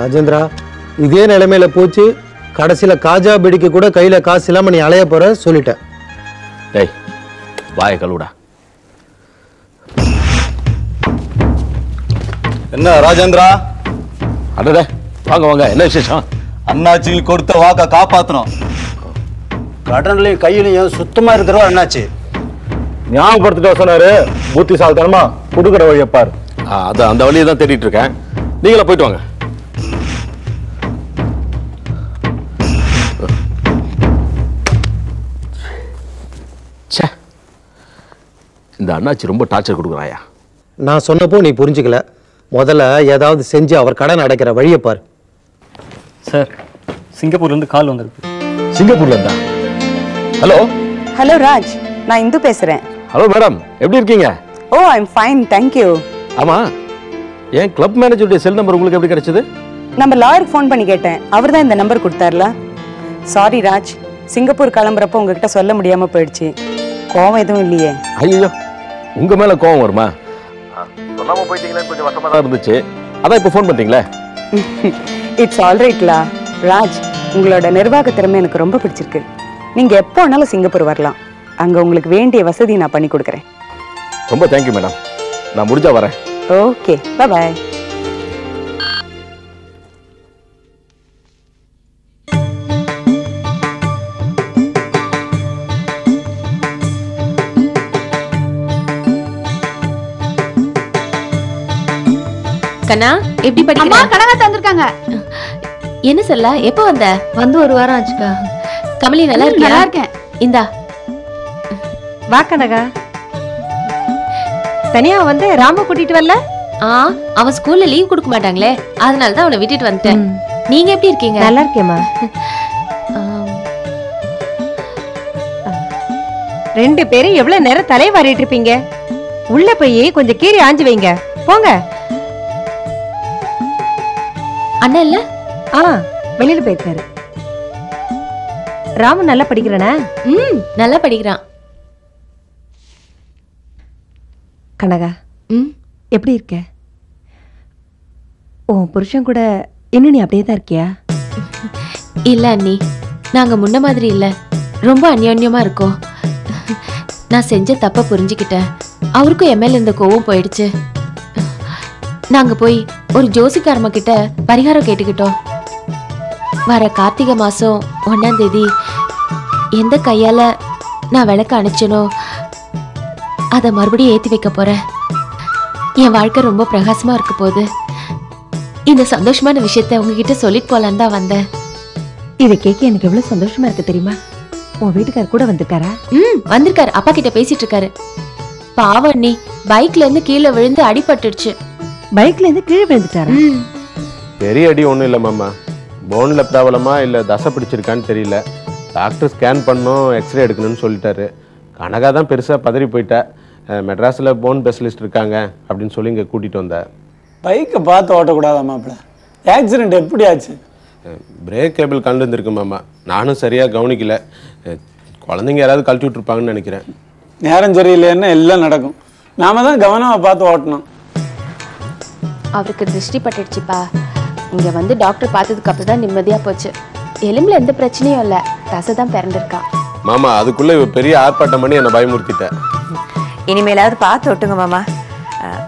ராஜேந்திரா இதே நிலைமையில போச்சு. கடைசியில காஜா பிடிக்க கூட கையில காசு இல்லாம நீ அலைய போற சொல்லிட்டேன் டேய் வாய கழுவுடா. என்ன ராஜேந்திரா? அடடே வாங்க வாங்க என்ன விசேஷம்? அண்ணாச்சி கொடுத்த வாக்க காப்பாத்தணும். கடன்லையும் கையிலையும் சுத்தமா இருக்கிறவா என்னாச்சு ஞாபகப்படுத்திட்டு சொன்னாரு புத்திசாலித்தனமா கொடுக்குற வழியை பாரு. ஆ, அது அந்த வழியை தான் தேடிட்டு இருக்கேன். நீங்களா போயிட்டு வாங்க. இந்த அண்ணாச்சி ரொம்ப டார்ச்சர் கொடுக்குறாயா? நான் சொன்னப்போ நீ புரிஞ்சுக்கல. முதல்ல ஏதாவது செஞ்சு அவர் கடன் அடைக்கிற வழியை பாரு. சார் சிங்கப்பூர்லேருந்து கால் வந்திருக்கு. சிங்கப்பூர்ல இருந்தா ஹலோ? ஹலோ ராஜ். நான் இந்து பேசுறேன். Hello madam. எப்படி இருக்கீங்க? ஓ ஐம் ஃபைன் தேங்க்யூ ஆமா. என் கிளப் மேனேஜருடைய செல் நம்பர் உங்களுக்கு எப்படி கிடைச்சது? நம்ம லாயருக்கு ஃபோன் பண்ணி கேட்டேன். அவர் தான் இந்த நம்பர் கொடுத்தாருல. சாரி ராஜ். சிங்கப்பூர் கிளம்புறப்போ உங்ககிட்ட சொல்ல முடியாம போயிடுச்சு. கோவம் எதுவும் இல்லையே. ஐயோ உங்க மேல கோவம் வருமா? சொல்லாம போயிட்டீங்களே கொஞ்சம் வருத்தமா தான் இருந்துச்சு. அதான் இப்போ ஃபோன் பண்ணிட்டீங்களே இட்ஸ் ஆல்ரைட்லா ராஜ் உங்களோட நிர்வாக திறமை எனக்கு ரொம்ப பிடிச்சிருக்கு. நீங்க எப்போ வேணாலும் சிங்கப்பூர் வரலாம். அங்க உங்களுக்கு வேண்டிய வசதி நான் பண்ணி கொடுக்குறேன். ரொம்ப தேங்க்யூ மேடம் நான் முடிஞ்சா வரேன். ஓகே பாய் கண்ணா எப்படி அம்மா படிக்கிற கனகா தந்திருக்காங்க என்ன சொல்ல எப்போ வந்த? வந்து ஒரு வாரம் ஆச்சுக்கா. கமலி நல்லா இருக்கியா? நல்லா இருக்கேன் இந்தா. வா கனகா. தனியா வந்து ராம கூட்டிட்டு வரல? ஆ அவன் ஸ்கூல்ல லீவ் கொடுக்க மாட்டாங்களே. அதனால தான் அவனை விட்டுட்டு வந்துட்டேன். நீங்க எப்படி இருக்கீங்க? நல்லா இருக்கேம்மா. ரெண்டு பேரும் எவ்வளவு நேரம் தலையை வாரிட்டு இருப்பீங்க? உள்ள போய் கொஞ்சம் கீரி ஆஞ்சு வைங்க. போங்க. அண்ணா இல்ல ஆ வெளியில போயிருக்காரு. ராமு நல்லா படிக்கிறானா? ம் நல்லா படிக்கிறான். கனகா ம். எப்படி இருக்க? உன் புருஷன் கூட இன்னும் நீ அப்படியே தான் இருக்கியா? இல்ல அண்ணி நாங்க முன்ன மாதிரி இல்ல. ரொம்ப அந்யோன்யமா இருக்கோம். நான் செஞ்ச தப்ப புரிஞ்சுக்கிட்டேன். அவருக்கும் என் மேல இருந்த கோவம் போயிடுச்சு. நாங்க போய் ஒரு ஜோசிக்காரம்ம கிட்ட பரிகாரம் கேட்டுக்கிட்டோம். வர கார்த்திகை மாசம் ஒன்னாம் தேதி எந்த கையால நான் விளக்க அணைச்சனோ அதை மறுபடியும் ஏத்தி வைக்க போறேன். என் வாழ்க்கை ரொம்ப பிரகாசமா இருக்க போகுது. இந்த சந்தோஷமான விஷயத்த உங்ககிட்ட சொல்லிட்டு போலான்னு தான் வந்தேன். இதை கேட்க எனக்கு எவ்வளவு சந்தோஷமா இருக்கு தெரியுமா? உன் வீட்டுக்கார் கூட வந்திருக்காரா? ம் வந்திருக்காரு. அப்பா கிட்ட பேசிட்டு இருக்காரு. பாவம் அண்ணி பைக்ல இருந்து கீழே விழுந்து அடிபட்டுடுச்சு. பைக்ல இருந்து கீழே விழுந்துட்டாரா? பெரிய அடி ஒன்றும் இல்லை மாமா. போனில் ப்ராப்ளமா இல்லை தசை பிடிச்சிருக்கான்னு தெரியல. டாக்டர் ஸ்கேன் பண்ணணும் எக்ஸ்ரே எடுக்கணும்னு சொல்லிட்டாரு. கனகா தான் பெருசாக பதறி போயிட்டா. மெட்ராஸில் போன் ஸ்பெஷலிஸ்ட் இருக்காங்க அப்படின்னு சொல்லி இங்கே கூட்டிகிட்டு வந்தேன் பைக்கை பார்த்து ஓட்டக்கூடாதா மாப்பிள்ள ஆக்சிடென்ட் எப்படி ஆச்சு பிரேக் கேபிள் கலந்துருக்கு மாமா. நானும் சரியாக கவனிக்கல. குழந்தைங்க யாராவது கழட்டி விட்டுருப்பாங்கன்னு நினைக்கிறேன். நேரம் சரியில்லைன்னா எல்லாம் நடக்கும். நாம தான் கவனமா பார்த்து ஓட்டணும். அவருக்கு திருஷ்டி பட்டுடுச்சுப்பா. இங்க வந்து டாக்டர் பார்த்ததுக்கு அப்புறம் தான் நிம்மதியா போச்சு. எலும்புல எந்த பிரச்சனையும் இல்ல. தசை தான் பிறந்திருக்கா. மாமா அதுக்குள்ளே இவ பெரிய ஆர்ப்பாட்டம் பண்ணி என்னை பயமுறுத்திட்டேன் இனிமேலாவது பார்த்து ஒட்டுங்க மாமா.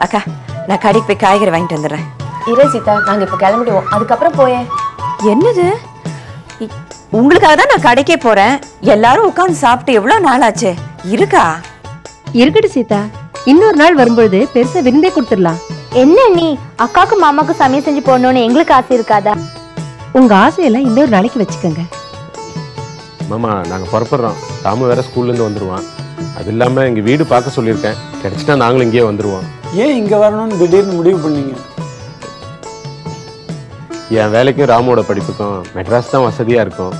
அக்கா நான் கடைக்கு போய் காய்கறி வாங்கிட்டு வந்துடுறேன். இரே சீதா நாங்க இப்ப கிளம்பிடுவோம். அதுக்கப்புறம் போயேன். என்னது? உங்களுக்காக தான் நான் கடைக்கே போறேன். எல்லாரும் உட்கார்ந்து சாப்பிட்டு எவ்வளவு நாள் ஆச்சு இருக்கா? இருக்கட்டும் சீதா. இன்னொரு நாள் வரும்பொழுது பெருசா விருந்தே கொடுத்துடலாம். என்ன நீ? அக்காக்கு மாமாக்கு சமையல் செஞ்சு போடணும்னு எங்களுக்கு ஆசை இருக்காதா? உங்க ஆசையெல்லாம் இன்னொரு நாளைக்கு வச்சுக்கோங்க. மாமா நாங்கள் புறப்படுறோம். ராமு வேற ஸ்கூல்லேருந்து வந்துடுவான் அது இல்லாமல் எங்கள் வீடு பார்க்க சொல்லியிருக்கேன். கிடைச்சிட்டா நாங்களும் இங்கேயே வந்துடுவோம் ஏன் இங்க வரணும்னு திடீர்னு முடிவு பண்ணீங்க? என் வேலைக்கும் ராமுவோட படிப்புக்கும் மெட்ராஸ் தான் வசதியாக இருக்கும்.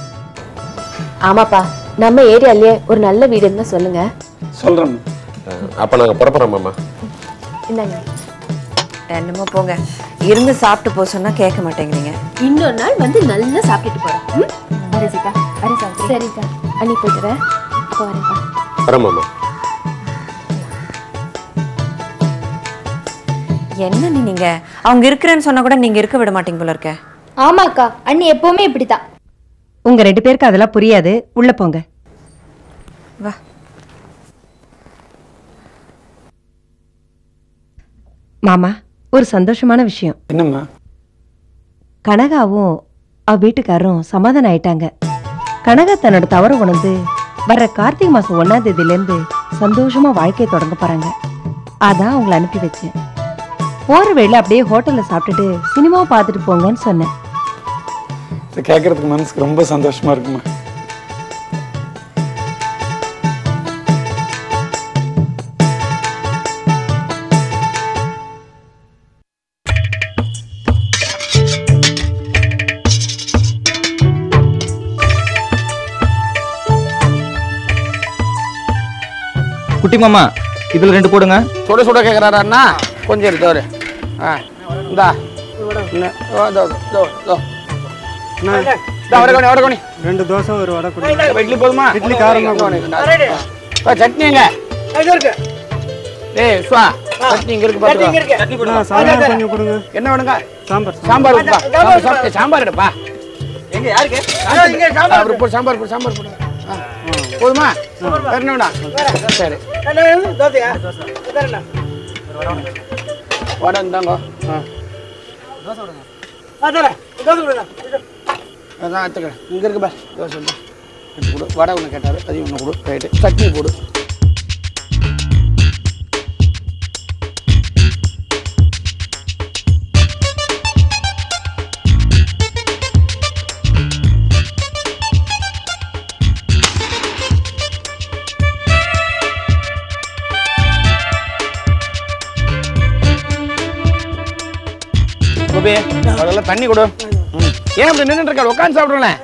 ஆமாப்பா நம்ம ஏரியாலயே ஒரு நல்ல வீடு இருந்தா சொல்லுங்க சொல்றேன் அப்போ நாங்கள் புறப்படுறோம் மாமா. இந்தாங்க. என்னமோ போங்க. இருந்து சாப்பிட்டு போக சொன்னா கேட்க மாட்டேங்கிறீங்க. இன்னொரு நாள் வந்து நல்லா சாப்பிட்டுட்டு போறோம். சாவித்ரி சரிக்கா. அப்போ வரேன்ப்பா. என்ன நீங்க? அவங்க இருக்கிறேன்னு சொன்னா கூட நீங்க இருக்க விட மாட்டீங்க போல இருக்க. ஆமாக்கா அண்ணி எப்பவுமே இப்படித்தான். உங்க ரெண்டு பேருக்கு அதெல்லாம் புரியாது. உள்ள போங்க. வா. மாமா ஒரு சந்தோஷமான விஷயம். என்னம்மா? கனகாவும் அவ வீட்டுக்காரரும் சமாதானம் ஆயிட்டாங்க. கனகா தன்னோட தவற உணர்ந்து வர்ற கார்த்திகை மாசம் ஒன்னாம் தேதியில இருந்து சந்தோஷமா வாழ்க்கையை தொடங்க போறாங்க. அதான் அவங்கள அனுப்பி வச்சேன். போற வேளை அப்படியே ஹோட்டல்ல சாப்பிட்டுட்டு சினிமாவை பார்த்துட்டு போங்கன்னு சொன்னேன். கேட்கறதுக்கு மனசுக்கு ரொம்ப சந்தோஷமா இருக்குமா குட்டி மாமா இதுல ரெண்டு போடுங்க. சுட சுட கேட்குறாரா அண்ணா? கொஞ்சம் எடுத்து வரு இந்தா. ரெண்டு தோசை ஒரு வடை கொடு. இட்லி போதுமா? இட்லி காரமா சட்னி எங்க? டேய் சுவா சட்னி இங்க இருக்கு பாத்துக்கோ. ஆ, சாம்பார் கொஞ்சம் கொடுங்க. என்ன வேணுங்க? சாம்பார் சாம்பார். சாம்பார் எடுப்பா. எங்க யாருக்கு? சாம்பார் போடு சாம்பார் போடு சாம்பார் போடு. ஆ, போதுமா? வேணா சரி. வடை இருந்தாங்க ஆ. அதான் எடுத்துக்கிறேன் இங்கே இருக்கு பா தோசை கொடு. வடை ஒன்று கேட்டாரு. அதையும் ஒன்று கொடு. ரைட்டு சட்னி போடு. அதெல்லாம் தண்ணி கொடு. ஏன் அப்படி நின்றுட்டு இருக்க? உட்காந்து சாப்பிடுறேன்.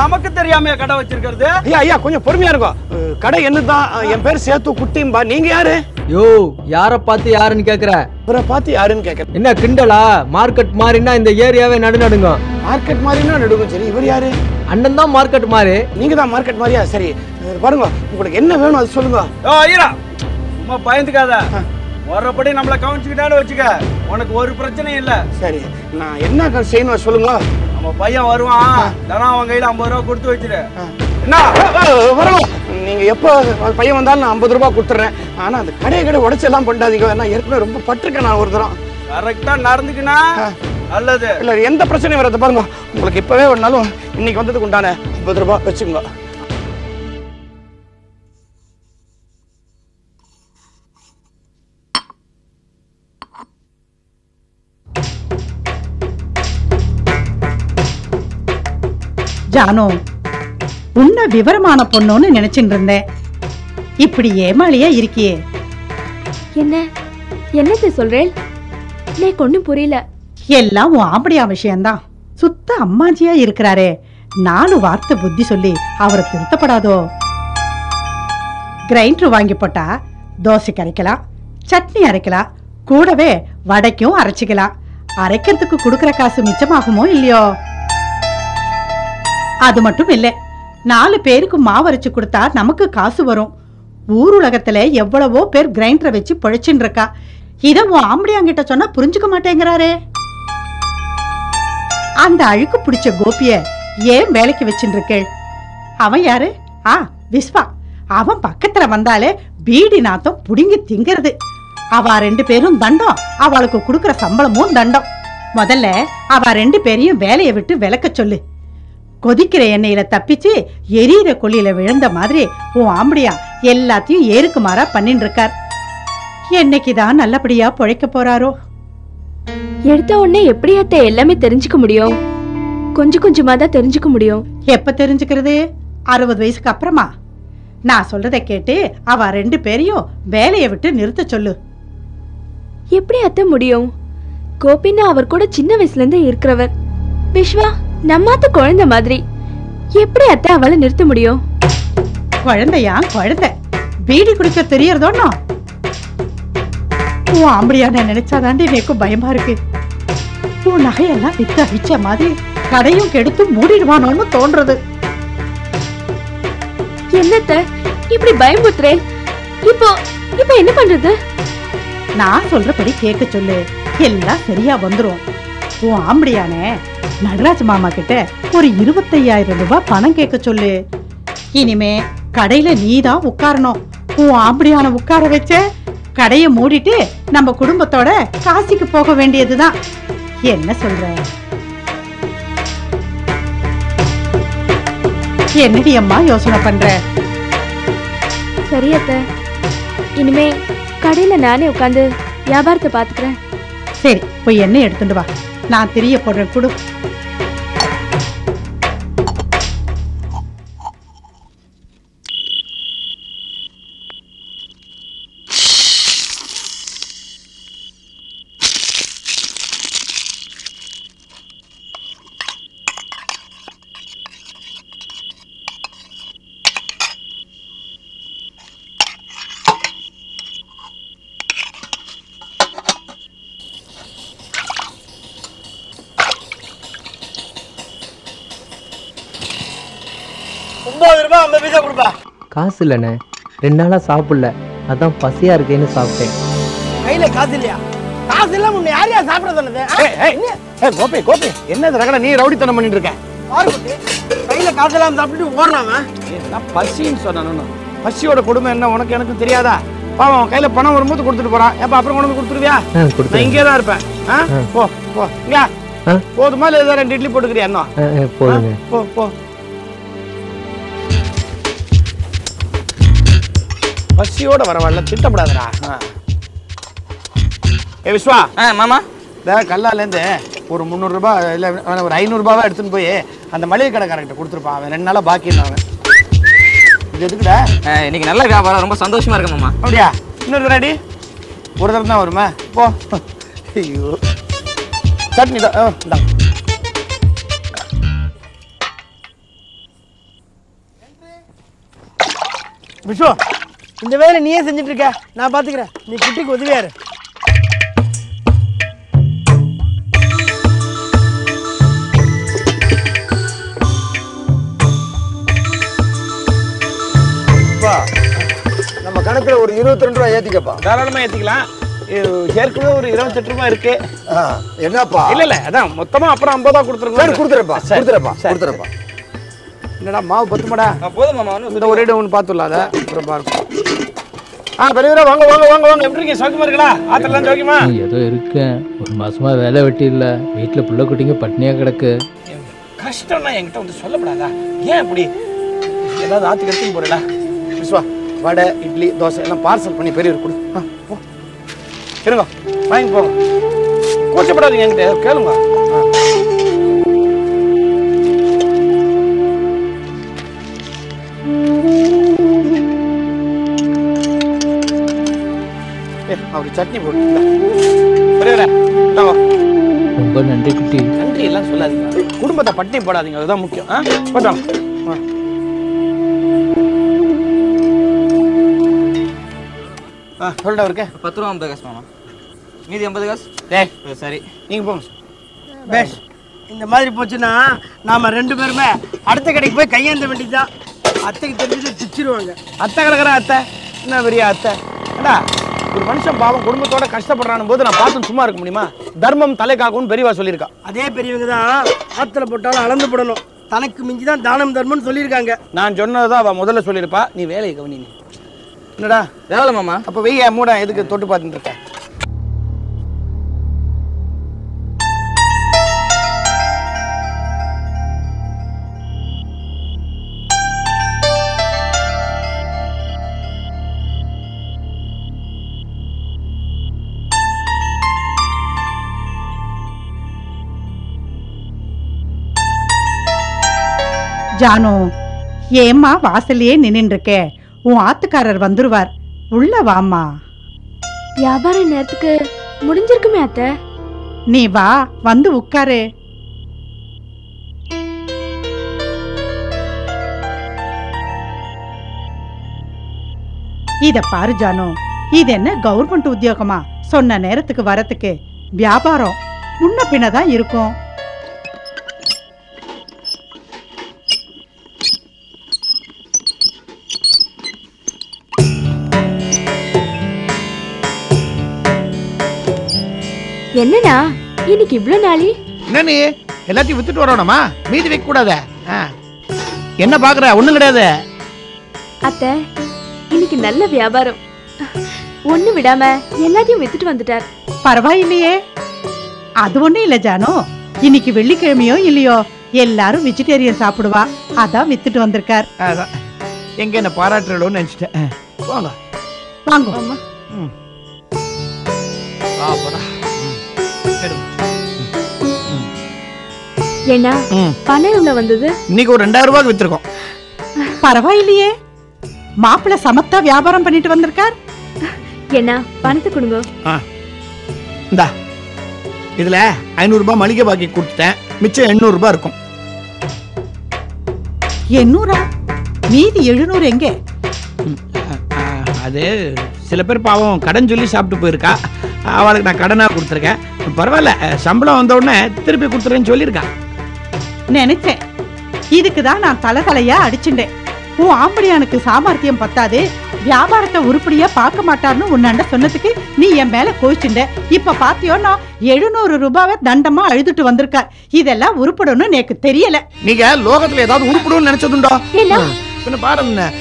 நமக்கு தெரியாம கடை வச்சிருக்கிறது? ஐயா ஐயா கொஞ்சம் பொறுமையா இருக்கும் கடை என்னதான்? என் பேர் சேத்து குட்டிம்பா. நீங்க யாரு? யோ யார பார்த்து யாருன்னு கேக்குற? இவரை பார்த்து யாருன்னு கேட்க என்ன கிண்டலா? மார்க்கெட் மாறினா இந்த ஏரியாவே நடு நடுங்கும். மார்க்கெட் மாதிரின்னா நடுக்கும் சரி. இவர் யாரு? அண்ணன் தான் மார்க்கெட் மாறி. நீங்க தான் மார்க்கெட் மாதிரியா சரி. பாருங்க உங்களுக்கு என்ன வேணும் அது சொல்லுங்க. ஓ ஐயா சும்மா பயந்துக்காத. வர்றபடி நம்மள கவனிச்சுக்கிட்டாலும் வச்சுக்க உனக்கு ஒரு பிரச்சனையும் இல்ல. சரி நான் என்ன செய்யணும் அது சொல்லுங்க. நம்ம பையன் வருவான். தினம் அவன் கையில ஐம்பது ரூபா கொடுத்து வச்சிரு. என்ன? வரணும் நீங்க எப்போ பையன் வந்தாலும் நான் ஐம்பது ரூபாய் கொடுத்துட்றேன் ஆனா அந்த கடையை கடை உடச்சு எல்லாம் பண்ணாதீங்க நான் ஏற்கனவே ரொம்ப பட்டிருக்கேன் நான் ஒரு தரம். கரெக்டா நடந்துக்கினா நல்லது. இல்ல எந்த பிரச்சனையும் வராது. பாருங்க உங்களுக்கு இப்பவே வேணாலும் இன்னைக்கு வந்ததுக்கு உண்டான ஐம்பது ரூபாய் வச்சுக்கோங்க. ஜானு உன்ன விவரமான பொண்ணுன்னு நினைச்சிட்டு இருந்தேன் இப்படி ஏமாளியா இருக்கியே. என்ன? என்னத்தை சொல்றேன் எனக்கு ஒன்றும் புரியல. எல்லாம் உன் ஆம்படியா விஷயம்தான். சுத்த அம்மாஜியா இருக்கிறாரே. நாலு வார்த்தை புத்தி சொல்லி அவரை திருத்தப்படாதோ? கிரைண்டர் வாங்கி போட்டா தோசைக்கு அரைக்கலாம் சட்னி அரைக்கலாம் கூடவே வடைக்கும் அரைச்சிக்கலாம். அரைக்கிறதுக்கு கொடுக்கிற காசு மிச்சமாகுமோ இல்லையோ? அது மட்டும் இல்ல. நாலு பேருக்கு மாவரைச்சு கொடுத்தா நமக்கு காசு வரும். ஊர் உலகத்துல எவ்வளவோ பேர் கிரைண்டரை வச்சு பொழைச்சுன்னு இருக்கா இத உன் ஆம்படியாங்கிட்ட சொன்னா புரிஞ்சுக்க மாட்டேங்கிறாரே. அந்த அழுக்கு பிடிச்ச கோபிய ஏன் வேலைக்கு வச்சுட்டு இருக்கேள் அவன் யாரு? ஆ விஸ்வா. அவன் பக்கத்துல வந்தாலே பீடி நாத்தம் புடுங்கி திங்கிறது. அவ ரெண்டு பேரும் தண்டம். அவளுக்கு கொடுக்கற சம்பளமும் தண்டம். முதல்ல அவ ரெண்டு பேரையும் வேலையை விட்டு விளக்க சொல்லு. கொதிக்கிற எண்ணெயில தப்பிச்சு எரியிற கொள்ளியில விழுந்த மாதிரி உன் ஆம்படியா எல்லாத்தையும் ஏருக்கு மாறா பண்ணிட்டு இருக்கார் என்னைக்குதான் நல்லபடியா பொழைக்க போறாரோ? எடுத்த உடனே எப்படி அத்தை எல்லாமே தெரிஞ்சுக்க முடியும்? கொஞ்சம் கொஞ்சமா தான் தெரிஞ்சுக்க முடியும். எப்ப தெரிஞ்சுக்கிறது? அறுபது வயசுக்கு அப்புறமா? நான் சொல்றதை கேட்டு அவ ரெண்டு பேரையும் வேலையை விட்டு நிறுத்த சொல்லு. எப்படி அத்தை முடியும்? கோபின்னா அவர் கூட சின்ன வயசுல இருந்து இருக்கிறவர். விஸ்வா நம்மாத்த குழந்தை மாதிரி. எப்படி அத்தை அவளை நிறுத்த முடியும்? குழந்தையா குழந்தை. பீடி குடிக்க தெரியறதோன்னோ? உன் ஆம்படியான நினைச்சாதாண்டி எனக்கு பயமா இருக்கு. உன் நகையெல்லாம் வித்து அழிச்ச மாதிரி கடையும் கெடுத்து மூடிடுவானோன்னு தோன்றது. என்னத்த இப்படி பயமுத்துறேன் இப்போ இப்ப என்ன பண்றது? நான் சொல்றபடி கேட்க சொல்லு. எல்லாம் சரியா வந்துரும். உன் ஆம்படியானே. நடராஜ் மாமா கிட்ட ஒரு இருபத்தையாயிரம் ரூபாய் பணம் கேட்க சொல்லு. இனிமே கடையில நீதான் உட்காரணும். உன் ஆம்படியான உட்கார வச்ச கடையை மூடிட்டு நம்ம குடும்பத்தோட காசிக்கு போக வேண்டியதுதான். என்ன சொல்ற? என்னடி அம்மா யோசனை பண்ற? சரி அத்தை. இனிமே கடையில நானே உட்காந்து வியாபாரத்தை பாத்துக்கிறேன் சரி போய் எண்ணெய் எடுத்துட்டு வா. நான் தெரியப்படுறேன். கொடு. ஐம்பது பைசா கொடுப்பா. காசு இல்லைண்ணே. ரெண்டு நாளா சாப்பிடல. அதான் பசியா இருக்கேன்னு சாப்பிட்டேன். கையில காசு இல்லையா? காசு இல்லாம உன்னை யார் யார் சாப்பிட சொன்னது? கோபி கோபி. என்னது ரகட நீ ரவுடித்தனம் பண்ணிட்டு இருக்க. கையில காசு இல்லாம சாப்பிட்டு ஓடுறான் பசின்னு சொன்னானு பசியோட கொடுமை என்ன உனக்கு எனக்கு தெரியாதா? பாவம் அவன் கையில பணம் வரும்போது கொடுத்துட்டு போறான். எப்ப அப்புறம் கொண்டு வந்து கொடுத்துருவியா. நான் இங்கே தான் இருப்பேன். போ போ. இங்க. போதுமா இல்ல ரெண்டு இட்லி போட்டுக்கிறியா? இன்னும் போதுங்க. போ போ. பசியோட வரவாள்ல திட்டப்படாதடா. ஏ விஸ்வா. ஆ மாமா. இந்த கல்லாலேருந்து ஒரு முந்நூறுரூபா இல்லை ஒரு ஐநூறுரூபாவா எடுத்துன்னு போய் அந்த மளிகை கடைக்காரங்கிட்ட கொடுத்துருப்பான் அவன். ரெண்டு நாளாக பாக்கி இருந்தாங்க இது எதுக்குடா? இன்னைக்கு நல்ல வியாபாரம். ரொம்ப சந்தோஷமா இருக்கு மாமா. அப்படியா? இன்னொரு தடவை ஒரு தடவை தான் வருமா? போ. ஐயோ. சட்னி தான் விஸ்வா. இந்த வேலை நீயே செஞ்சுட்டு இருக்க நான் பாத்துக்கிறேன். நீ குட்டிக்கு உதவியா இரு நம்ம கணக்குல ஒரு இருபத்தி ரெண்டு ரூபாய் ஏத்திக்கப்பா. தாராளமா ஏத்திக்கலாம். இது ஏற்கனவே ஒரு இருபத்தெட்டு ரூபாய் இருக்கு. என்னப்பா? இல்ல இல்ல அதான் மொத்தமா அப்புறம் ஐம்பதா கொடுத்துருங்க. சரி கொடுத்துறப்பா கொடுத்துறப்பா கொடுத்துறப்பா என்னடா மாவு பத்துமாடா? போதும் மாமா இந்த ஒரு ஒன்று பார்த்துடலாம் அதை அப்புறம் பாருங்க. ஆ பெரியவரா வாங்க வாங்க வாங்க வாங்க. எப்படி இருக்கீங்க? சௌக்கியமா இருக்கா ஆத்திரலாம் சௌக்கியமா? ஏதோ இருக்கேன் ஒரு மாசமா வேலை வெட்டி இல்ல. வீட்டுல புள்ள குட்டிங்க பட்னியா கிடக்கு. கஷ்டம்னா என்கிட்ட வந்து சொல்லப்படாதா? ஏன் இப்படி? ஏதாவது ஆத்துக்கு எடுத்துன்னு போறடா விஸ்வா வடை இட்லி தோசை எல்லாம் பார்சல் பண்ணி பெரியவர் கொடு. இருங்க வாங்கி போங்க. கூச்சப்படாதீங்க என்கிட்ட கேளுங்க. அவரு சட்னி போட்டு. ரொம்ப நன்றி குட்டி. நன்றி எல்லாம் சொல்லாதீங்க. குடும்பத்தை பட்டி போடாதீங்க அதுதான் முக்கியம். போட்டோம் சொல்லிட்டு அவருக்கு. பத்து ரூபா ஐம்பது காசு மாமா மீதி ஐம்பது காசு? டேய் சரி. நீங்க போங்க. பேஷ் இந்த மாதிரி போச்சுன்னா நாம ரெண்டு பேருமே அடுத்த கடைக்கு போய் கையேந்த வேண்டியதுதான். அத்தைக்கு தெரிஞ்சது திச்சிருவாங்க அத்தை கிடக்குற அத்தை. என்ன பெரிய அத்தை? ஏடா ஒரு மனுஷன் பாவம் குடும்பத்தோட கஷ்டப்படுறான் போது நான் பார்த்து சும்மா இருக்க முடியுமா? தர்மம் தலை காக்கும்னு பெரியவா சொல்லியிருக்கா. அதே பெரியவங்க தான் ஆத்துல போட்டாலும் அளந்து போடணும். தனக்கு மிஞ்சி தான் தானம் தர்மம்னு சொல்லியிருக்காங்க. நான் சொன்னதான் அவ முதல்ல சொல்லியிருப்பா. நீ வேலையை கவனி நீ என்னடா? வேலை மாமா. அப்ப வெய்ய மூட எதுக்கு தொட்டு பார்த்துட்டு இருக்க? ஜானு ஏம்மா வாசல்லையே நின்னுட்டு இருக்கே உன் ஆத்துக்காரர் வந்துருவார். உள்ள வாம்மா. வியாபார நேரத்துக்கு முடிஞ்சிருக்குமே அத்தை. நீ வா வந்து உட்காரு. இத பாரு ஜானு இது என்ன கவர்மெண்ட் உத்தியோகமா? சொன்ன நேரத்துக்கு வரத்துக்கு வியாபாரம். முன்ன பின்னதான் இருக்கும். என்னண்ணா? இன்னைக்கு இவ்ளோ நாளி? என்ன நீ எல்லாத்தையும் வித்துட்டு வரணுமா? மீதி வைக்க கூடாத என்ன பாக்குற? ஒண்ணும் கிடையாது. அத்தை இன்னைக்கு நல்ல வியாபாரம். ஒண்ணு விடாம எல்லாத்தையும் வித்துட்டு வந்துட்டார். பரவாயில்லையே. அது ஒண்ணும் இல்ல ஜானு. இன்னைக்கு வெள்ளிக்கிழமையோ இல்லையோ எல்லாரும் வெஜிடேரியன் சாப்பிடுவா. அதான் வித்துட்டு வந்திருக்கார். அதான். எங்க என்ன பாராட்டுறோன்னு நினைச்சிட்டேன். போங்க வாங்க. ஏன்னா பணம் எவ்வளவு வந்தது? இன்னைக்கு ஒரு ரெண்டாயிரம் ரூபாய்க்கு வித்துருக்கோம். பரவாயில்லையே. மாப்பிள்ளை சமத்தா வியாபாரம் பண்ணிட்டு வந்திருக்கார். என்ன பணத்தை கொடுங்க. இந்தா. இதுல ஐநூறு ரூபாய் மளிகை பாக்கி கொடுத்துட்டேன். மிச்சம் எண்ணூறு ரூபாய் இருக்கும். எண்ணூறா? மீதி எழுநூறு எங்கே? அது சில பேர் பாவம் கடன் சொல்லி சாப்பிட்டு போயிருக்கா. அவளுக்கு நான் கடனாக கொடுத்துருக்கேன். பரவாயில்ல சம்பளம் வந்த உடனே திருப்பி கொடுத்துறேன்னு சொல்லியிருக்கா. நினைச்சேன். இதுக்கு தான் நான் தலகலையா அடிச்சுட்டேன். உன் ஆம்படியானுக்கு சாமர்த்தியம் பத்தாது. வியாபாரத்தை உருப்படியா பார்க்க மாட்டார்னு உன்னாண்ட சொன்னதுக்கு நீ என் மேல கோவிச்சுண்ட இப்ப பாத்தியோன்னா எழுநூறு ரூபாவை தண்டமா அழுதுட்டு வந்திருக்கார். இதெல்லாம் உருப்படணும்னு எனக்கு தெரியல. நீங்க லோகத்துல ஏதாவது உருப்பிடும்னு நினைச்சதுண்டோ? பின்ன பாரு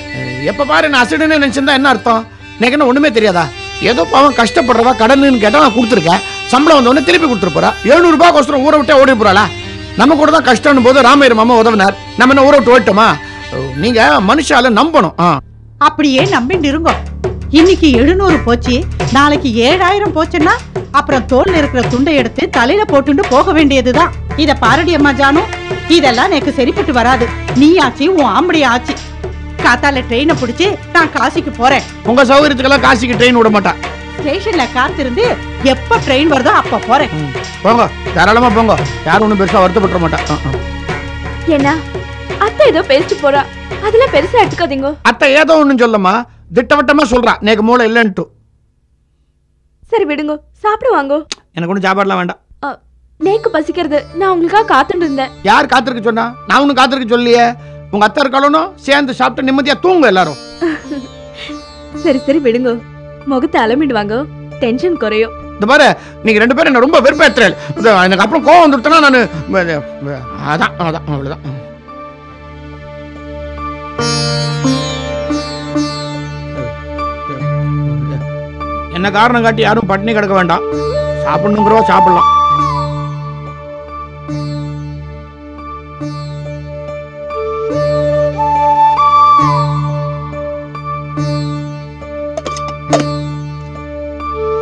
எப்ப பாரு நான் அசிடன்னு நினைச்சிருந்தா என்ன அர்த்தம்? எனக்கு என்ன ஒண்ணுமே தெரியாதா? ஏதோ பாவம் கஷ்டப்படுறவா கடன்னு கேட்டா நான் கொடுத்துருக்கேன். சம்பளம் வந்த உடனே திருப்பி கொடுத்துட்டு போறா. எழுநூறு ரூபாய் கோசரம் ஊரை விட்டே ஓடி போறாளா? நம்ம கூட தான் கஷ்டம்னு போது ராமையர் மாமா உதவினார். நம்ம என்ன ஊரை விட்டு ஓட்டோமா நீங்க மனுஷால நம்பணும். அப்படியே நம்பிட்டு இருங்க இன்னைக்கு எழுநூறு போச்சு நாளைக்கு ஏழாயிரம் போச்சுன்னா அப்புறம் தோல்ல இருக்கிற துண்டை எடுத்து தலையில போட்டுண்டு போக வேண்டியதுதான். இத பாரடி அம்மா ஜானு இதெல்லாம் எனக்கு சரிப்பட்டு வராது. நீ ஆச்சு உன் ஆம்படி ஆச்சு. காத்தால ட்ரெயினை பிடிச்சு நான் காசிக்கு போறேன். உங்க சௌகரியத்துக்கெல்லாம் காசிக்கு ட்ரெயின் விட மாட்டா. ஸ்டேஷன்ல காத்திருந்து எப்ப ட்ரெயின் வருதோ அப்ப போறேன். போங்க. தாராளமா போங்க. யாரும் ஒன்றும் பெருசா வருத்தப்பட மாட்டா. ஆ, ஆ. என்ன அத்தை ஏதோ பேசிட்டு போறா. அதெல்லாம் பெருசா எடுத்துக்காதீங்க. அத்தை ஏதோ ஒண்ணும் சொல்லம்மா. திட்டவட்டமா சொல்றா. நேக்கு மூளை இல்லைன்ட்டு சரி விடுங்க. சாப்பிட வாங்கோ. எனக்கு ஒன்றும் சாப்பாடுலாம் வேண்டாம். நேக்கு பசிக்கிறது. நான் உங்களுக்காக காத்துட்டு இருந்தேன். யார் காத்திருக்க சொன்னா? நான் ஒன்றும் காத்திருக்க சொல்லியே உங்க அத்தை இருக்காலும் சேர்ந்து சாப்பிட்டு நிம்மதியா தூங்க எல்லாரும். சரி சரி விடுங்க. முகத்தை அலமிடுவாங்க டென்ஷன் குறையும். இந்த பாரு நீங்க ரெண்டு பேரும் என்ன ரொம்ப வெறுப்பேற்றுறேன் எனக்கு அப்புறம் கோவம் வந்துட்டேன்னா நான் அதான் அதான் அவ்வளவுதான். என்ன காரணம் காட்டி யாரும் பட்டினி கிடக்க வேண்டாம். சாப்பிடணுங்கிறவா சாப்பிடலாம்.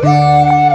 Música